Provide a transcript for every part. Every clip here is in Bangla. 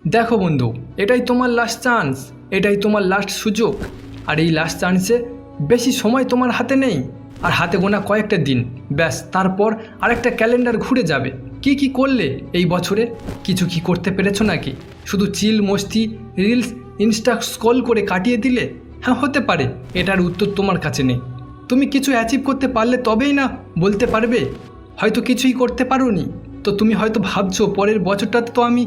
দেখো বন্ধু, এটাই তোমার লাস্ট চান্স এটাই তোমার লাস্ট সুযোগ। আর এই লাস্ট চান্সে বেশি সময় তোমার হাতে নেই। আর হাতে গোনা কয়েকটা দিন, ব্যাস, তারপর আরেকটা ক্যালেন্ডার ঘুরে যাবে। কি কি করলে এই বছরে? কিছু কি করতে পেরেছ নাকি? শুধু চিল মস্তি রিলস ইনস্টা স্কল করে কাটিয়ে দিলে? হ্যাঁ হতে পারে, এটার উত্তর তোমার কাছে নেই। তুমি কিছু অ্যাচিভ করতে পারলে তবেই না, বলতে পারবে? হয়তো কিছুই করতে পারোনি। তো তুমি হয়তো ভাবছ, পরের বছরটাতে তো আমি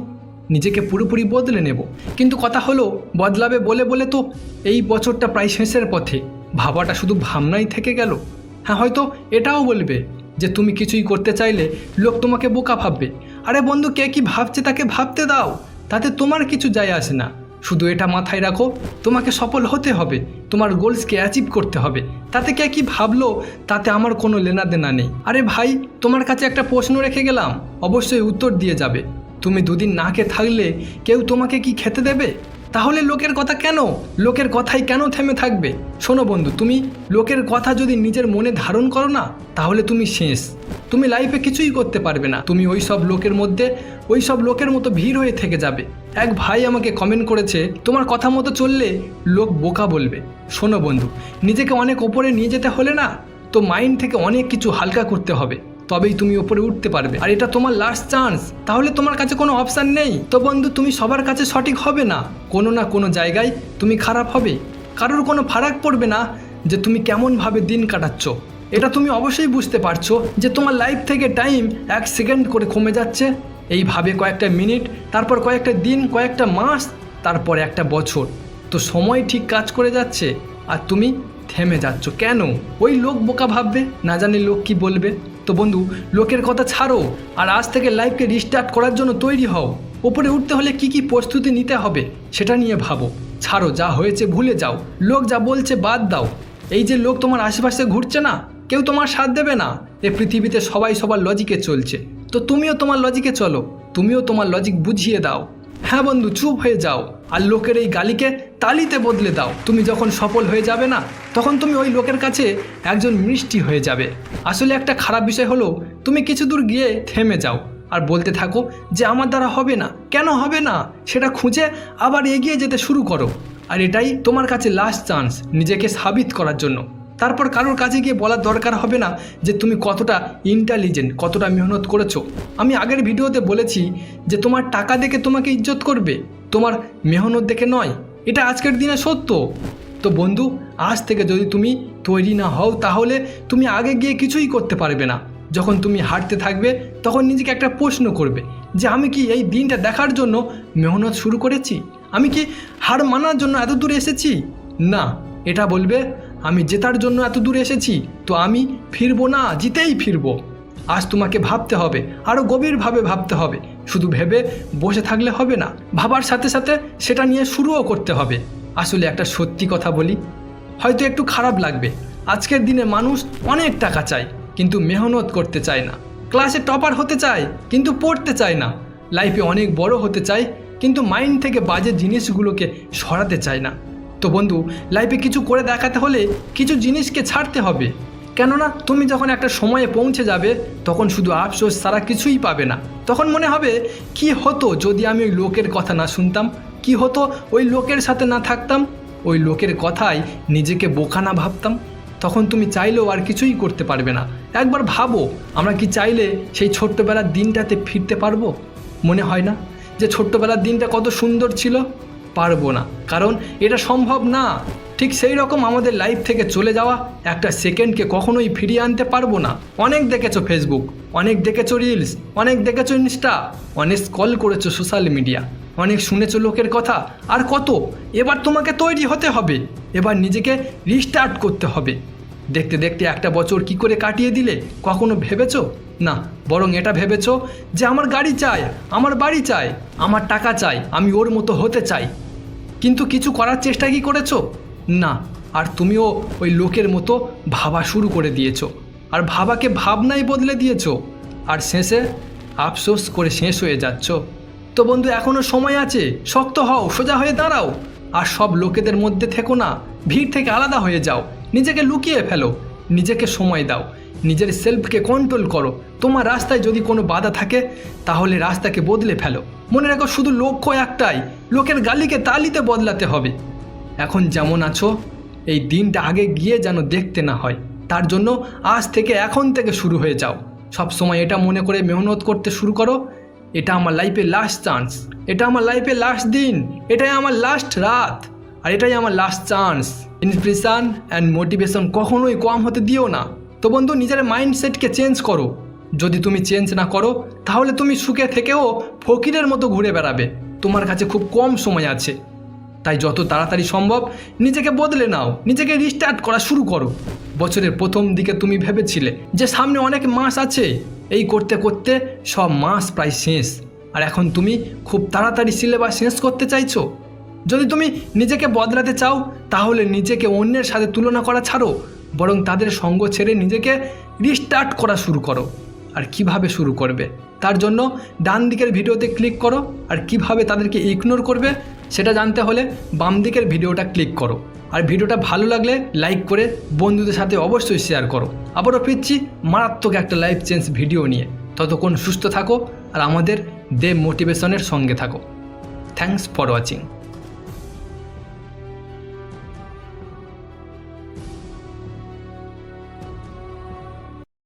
নিজেকে পুরোপুরি বদলে নেব। কিন্তু কথা হলো, বদলাবে বলে বলে তো এই বছরটা প্রায় শেষের পথে। ভাবাটা শুধু ভাবনাই থেকে গেল। হ্যাঁ হয়তো এটাও বলবে যে তুমি কিছুই করতে চাইলে লোক তোমাকে বোকা ভাববে। আরে বন্ধু, কে কি ভাবছে তাকে ভাবতে দাও। তাতে তোমার কিছু যায় আসে না। শুধু এটা মাথায় রাখো, তোমাকে সফল হতে হবে। তোমার গোলসকে অ্যাচিভ করতে হবে। তাতে কে কি ভাবলো, তাতে আমার কোনো লেনা দেনা নেই। আরে ভাই, তোমার কাছে একটা প্রশ্ন রেখে গেলাম। অবশ্যই উত্তর দিয়ে যাবে। তুমি দুদিন না খেয়ে থাকলে কেউ তোমাকে কি খেতে দেবে? তাহলে লোকের কথা কেন? লোকের কথাই কেন থেমে থাকবে? শোনো বন্ধু, তুমি লোকের কথা যদি নিজের মনে ধারণ করো না, তাহলে তুমি শেষ। তুমি লাইফে কিছুই করতে পারবে না। তুমি ওই সব লোকের মধ্যে ওই সব লোকের মতো ভিড় হয়ে থেকে যাবে। এক ভাই আমাকে কমেন্ট করেছে, তোমার কথা মতো চললে লোক বোকা বলবে। শোনো বন্ধু, নিজেকে অনেক ওপরে নিয়ে যেতে হলে না, তো মাইন্ড থেকে অনেক কিছু হালকা করতে হবে। তবেই তুমি ওপরে উঠতে পারবে। আর এটা তোমার লাস্ট চান্স তাহলে তোমার কাছে কোনো অপশান নেই। তো বন্ধু, তুমি সবার কাছে সঠিক হবে না। কোনো না কোনো জায়গায় তুমি খারাপ হবে। কারোর কোনো ফারাক পড়বে না যে তুমি কেমনভাবে দিন কাটাচ্ছ। এটা তুমি অবশ্যই বুঝতে পারছ যে তোমার লাইফ থেকে টাইম এক সেকেন্ড করে কমে যাচ্ছে। এইভাবে কয়েকটা মিনিট তারপর কয়েকটা দিন, কয়েকটা মাস, তারপর একটা বছর। তো সময় ঠিক কাজ করে যাচ্ছে। আর তুমি থেমে যাচ্ছ। কেন? ওই লোক বোকা ভাববে। না জানি লোক কি বলবে। তো বন্ধু, লোকের কথা ছাড়ো আর আজ থেকে লাইফকে রিস্টার্ট করার জন্য তৈরি হও। ওপরে উঠতে হলে কি কি প্রস্তুতি নিতে হবে সেটা নিয়ে ভাবো। ছাড়ো যা হয়েছে ভুলে যাও। লোক যা বলছে বাদ দাও। এই যে লোক তোমার আশেপাশে ঘুরছে না, কেউ তোমার সাথ দেবে না। এ পৃথিবীতে সবাই সবার লজিকে চলছে। তো তুমিও তোমার লজিকে চলো। তুমিও তোমার লজিক বুঝিয়ে দাও। হ্যাঁ বন্ধু, চুপ হয়ে যাও। আর লোকের এই গালিকে তালিতে বদলে দাও। তুমি যখন সফল হয়ে যাবে না, তখন তুমি ওই লোকের কাছে একজন মিষ্টি হয়ে যাবে। আসলে একটা খারাপ বিষয় হলো, তুমি কিছু দূর গিয়ে থেমে যাও আর বলতে থাকো যে আমার দ্বারা হবে না। কেন হবে না? সেটা খুঁজে আবার এগিয়ে যেতে শুরু করো। আর এটাই তোমার কাছে লাস্ট চান্স নিজেকে সাবিত করার জন্য। তারপর কারোর কাছে গিয়ে বলার দরকার হবে না যে তুমি কতটা ইন্টেলিজেন্ট কতটা মেহনত করেছ। আমি আগের ভিডিওতে বলেছি যে তোমার টাকা দেখে তোমাকে ইজ্জত করবে, তোমার মেহনত দেখে নয়। এটা আজকের দিনে সত্য। তো বন্ধু, আজ থেকে যদি তুমি তৈরি না হও, তাহলে তুমি আগে গিয়ে কিছুই করতে পারবে না। যখন তুমি হাঁটতে থাকবে, তখন নিজেকে একটা প্রশ্ন করবে যে আমি কি এই দিনটা দেখার জন্য মেহনত শুরু করেছি? আমি কি হার মানার জন্য এত দূরে এসেছি? না, এটা বলবে আমি জেতার জন্য এত দূরে এসেছি, তো আমি ফিরবো না, জিতেই ফিরবো। আজ তোমাকে ভাবতে হবে আরও গভীরভাবে ভাবতে হবে। শুধু ভেবে বসে থাকলে হবে না, ভাবার সাথে সাথে সেটা নিয়ে শুরুও করতে হবে। আসলে একটা সত্যি কথা বলি, হয়তো একটু খারাপ লাগবে। আজকের দিনে মানুষ অনেক টাকা চায়, কিন্তু মেহনত করতে চায় না। ক্লাসে টপার হতে চায়, কিন্তু পড়তে চায় না। লাইফে অনেক বড় হতে চায়, কিন্তু মাইন্ড থেকে বাজে জিনিসগুলোকে সরাতে চায় না। তো বন্ধু লাইফে কিছু করে দেখাতে হলে কিছু জিনিসকে ছাড়তে হবে। কেননা, তুমি যখন একটা সময়ে পৌঁছে যাবে, তখন শুধু আফসোস ছাড়া কিছুই পাবে না। তখন মনে হবে, কি হতো যদি আমি ওই লোকের কথা না শুনতাম? কি হতো ওই লোকের সাথে না থাকতাম? ওই লোকের কথাই নিজেকে বোকা না ভাবতাম? তখন তুমি চাইলেও আর কিছুই করতে পারবে না। একবার ভাবো, আমরা কি চাইলে সেই ছোট্টবেলার দিনটাতে ফিরতে পারব? মনে হয় না যে ছোট্টবেলার দিনটা কত সুন্দর ছিল? পারব না। কারণ এটা সম্ভব না। ঠিক সেই রকম আমাদের লাইফ থেকে চলে যাওয়া একটা সেকেন্ডকে কখনোই ফিরিয়ে আনতে পারব না। অনেক দেখেছ ফেসবুক অনেক দেখেছ রিলস অনেক দেখেছ ইনস্টা অনেক কল করেছ সোশ্যাল মিডিয়া অনেক শুনেছো লোকের কথা। আর কত? এবার তোমাকে তৈরি হতে হবে। এবার নিজেকে রিস্টার্ট করতে হবে। দেখতে দেখতে একটা বছর কি করে কাটিয়ে দিলে? কখনো ভেবেছো? না, বরং এটা ভেবেছো যে আমার গাড়ি চাই, আমার বাড়ি চাই, আমার টাকা চাই, আমি ওর মতো হতে চাই। কিন্তু কিছু করার চেষ্টা কি করেছ? না, আর তুমিও ওই লোকের মতো ভাবা শুরু করে দিয়েছ। আর ভাবাকে ভাবনাই বদলে দিয়েছ। আর শেষে আফসোস করে শেষ হয়ে যাচ্ছ। তো বন্ধু এখনও সময় আছে। শক্ত হও, সোজা হয়ে দাঁড়াও। আর সব লোকেদের মধ্যে থেকো না। ভিড় থেকে আলাদা হয়ে যাও। নিজেকে লুকিয়ে ফেলো। নিজেকে সময় দাও। নিজের সেলফকে কন্ট্রোল করো। তোমার রাস্তায় যদি কোনো বাধা থাকে, তাহলে রাস্তাকে বদলে ফেলো। মনে রাখো শুধু লক্ষ্য একটাই, লোকের গালিকে তালিতে বদলাতে হবে। এখন যেমন আছো, এই দিনটা আগে গিয়ে যেন দেখতে না হয়। তার জন্য আজ থেকে এখন থেকে শুরু হয়ে যাও। সব সময় এটা মনে করে মেহনত করতে শুরু করো। এটা আমার লাইফের লাস্ট চান্স এটা আমার লাইফের লাস্ট দিন। এটাই আমার লাস্ট রাত। আর এটাই আমার last chance inspiration and motivation কখনোই কম হতে দিও না। তো বন্ধু, নিজের মাইন্ডসেটকে চেঞ্জ করো। যদি তুমি চেঞ্জ না করো, তাহলে তুমি সুখে থেকেও ফকিরের মতো ঘুরে বেড়াবে। তোমার কাছে খুব কম সময় আছে। তাই যত তাড়াতাড়ি সম্ভব নিজেকে বদলে নাও, নিজেকে রিস্টার্ট করা শুরু করো। বছরের প্রথম দিকে তুমি ভেবেছিলে যে সামনে অনেক মাস আছে। এই করতে করতে সব মাস প্রায় শেষ। আর এখন তুমি খুব তাড়াতাড়ি সিলেবাস শেষ করতে চাইছো। যদি তুমি নিজেকে বদলাতে চাও, তাহলে নিজেকে অন্যের সাথে তুলনা করা ছাড়ো। বরং তাদের সঙ্গ ছেড়ে নিজেকে রিস্টার্ট করা শুরু করো। আর কীভাবে শুরু করবে? তার জন্য ডান দিকের ভিডিওতে ক্লিক করো আর কীভাবে তাদেরকে ইগনোর করবে সেটা জানতে হলে বাম দিকের ভিডিওটা ক্লিক করো। আর ভিডিওটা ভালো লাগলে লাইক করে বন্ধুদের সাথে অবশ্যই শেয়ার করো। আবারও ফিরছি মারাত্মক একটা লাইফ চেঞ্জ ভিডিও নিয়ে। ততক্ষণ সুস্থ থাকো আর আমাদের দেব মোটিভেশনের সঙ্গে থাকো। Thanks for watching